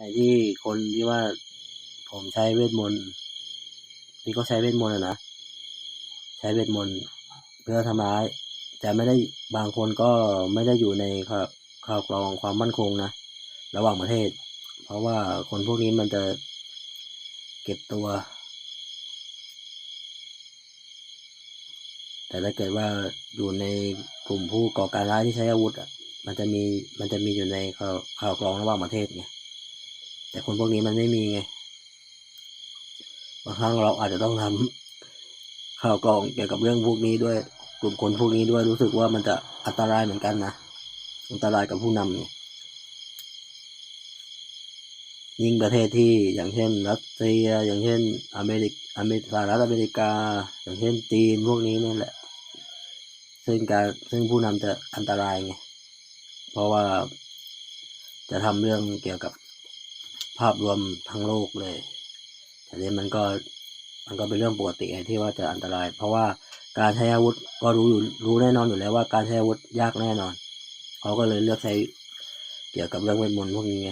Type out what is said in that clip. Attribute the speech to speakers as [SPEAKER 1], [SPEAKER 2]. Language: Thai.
[SPEAKER 1] แต่ที่คนที่ว่าผมใช้เวทมนต์ที่เขาใช้เวทมนต์นะใช้เวทมนต์เพื่อทำร้าย แต่ไม่ได้บางคนก็ไม่ได้อยู่ในข่าวาวกรองความมั่นคงนะระหว่างประเทศ เพราะว่าคนพวกนี้มันจะเก็บตัว แต่ถ้าเกิดว่าอยู่ในกลุ่มผู้ก่อการร้ายที่ใช้อาวุธอะมันจะมีมันจะมีอยู่ในข่าวข่าวกรองระหว่างประเทศไง แต่คนพวกนี้มันไม่มีไงบางครั้งเราอาจจะต้องทำข่าวกรองเกี่ยวกับเรื่องพวกนี้ด้วยกลุ่มคนพวกนี้ด้วยรู้สึกว่ามันจะอันตรายเหมือนกันนะอันตรายกับผู้นำไงยิ่งประเทศที่อย่างเช่นรัสเซียอย่างเช่นอเมริกอเมริกาสหรัฐอเมริกา อย่างเช่นจีนพวกนี้นี่แหละ ซึ่งการซึ่งผู้นำจะอันตรายไงเพราะว่าจะทำเรื่องเกี่ยวกับ ภาพรวมทั้งโลกเลยแต่นี้มันก็มันก็เป็นเรื่องปกติที่ว่าจะอันตราย เพราะว่าการใช้อาวุธก็รู้อยู่รู้แน่นอนอยู่แล้วว่าการใช้อาวุธยากแน่นอน เขาก็เลยเลือกใช้เกี่ยวกับเรื่องเวทมนต์พวกนี้ไง